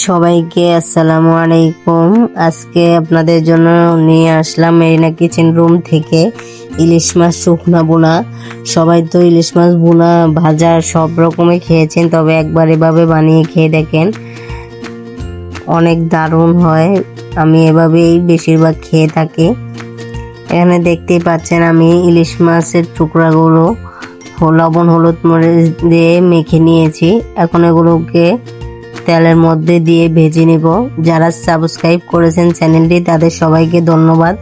সবাইকে আসসালামু আলাইকুম। আজকে আপনাদের জন্য নিয়ে আসলাম মেরিনা কিচেন রুম থেকে ইলিশ মাছ, শুকনা বোনা সবাই তো ইলিশ মাছ বোনা ভাজা সব রকমই খেয়েছেন, তবে একবার এভাবে বানিয়ে খেয়ে দেখেন। অনেক দারুণ হয়। আমি এভাবেই বেশিরভাগ খেয়ে থাকি। এখানে দেখতেই পাচ্ছেন আমি ইলিশ মাছের টুকরাগুলো, লবণ, হলুদ মরিচ দিয়ে মেখে নিয়েছি। এখন এগুলোকে তেলের মধ্যে দিয়ে ভেজে নিব। যারা সাবস্ক্রাইব করেছেন চ্যানেলটি, তাদের সবাইকে ধন্যবাদ।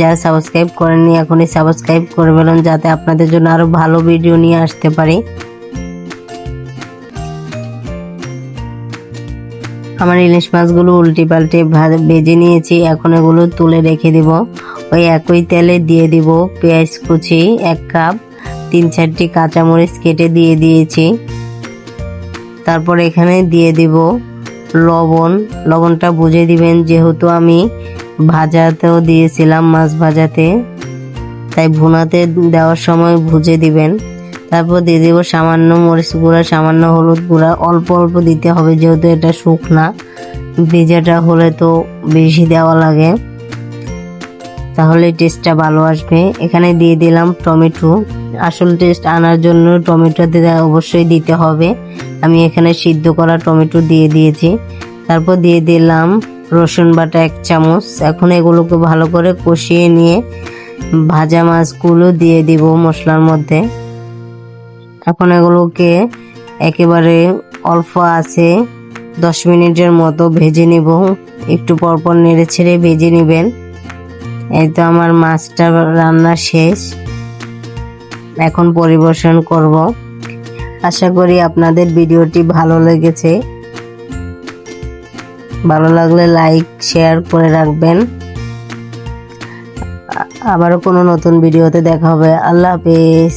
যারা সাবস্ক্রাইব করেননি, এখনই সাবস্ক্রাইব করে ফেলুন, যাতে আপনাদের জন্য আরও ভালো ভিডিও নিয়ে আসতে পারি। আমার ইলিশ মাছগুলো উল্টে পাল্টে ভেজে নিয়েছি। এখন এগুলো তুলে রেখে দিব। ওই একই তেলে দিয়ে দিব পেঁয়াজ কুচি এক কাপ, তিন চারটি কাঁচামরিচ কেটে দিয়ে দিয়েছি। তারপর এখানে দিয়ে দিব লবণ। লবণটা বুঝে দিবেন, যেহেতু আমি ভাজাতেও দিয়েছিলাম মাছ ভাজাতে, তাই ভুনাতে দেওয়ার সময় ভুজে দিবেন। তারপর দিয়ে দিব সামান্য মরিচ গুঁড়া, সামান্য হলুদ গুঁড়া, অল্প অল্প দিতে হবে, যেহেতু এটা শুকনা। ভেজাটা হলে তো বেশি দেওয়া লাগে। তাহলে টেস্টটা ভালো আসবে। এখানে দিয়ে দিলাম টমেটো। আসল টেস্ট আনার জন্য টমেটো দিতে- অবশ্যই দিতে হবে। আমি এখানে সিদ্ধ করা টমেটো দিয়ে দিয়েছি। তারপর দিয়ে দিলাম রসুন বাটা এক চামচ। এখন এগুলোকে ভালো করে কষিয়ে নিয়ে ভাজা মাছগুলো দিয়ে দিব মশলার মধ্যে। এখন এগুলোকে একেবারে অল্প আছে দশ মিনিটের মতো ভেজে নিব। একটু পরপর নেড়ে ছেড়ে ভেজে নেবেন। এই তো আমার মাছটা রান্না শেষ। এখন পরিবেশন করব। আশা করি আপনাদের ভিডিওটি ভালো লেগেছে। ভালো লাগলে লাইক, শেয়ার করে রাখবেন। আবারও কোনো নতুন ভিডিওতে দেখা হবে। আল্লাহ হাফেজ।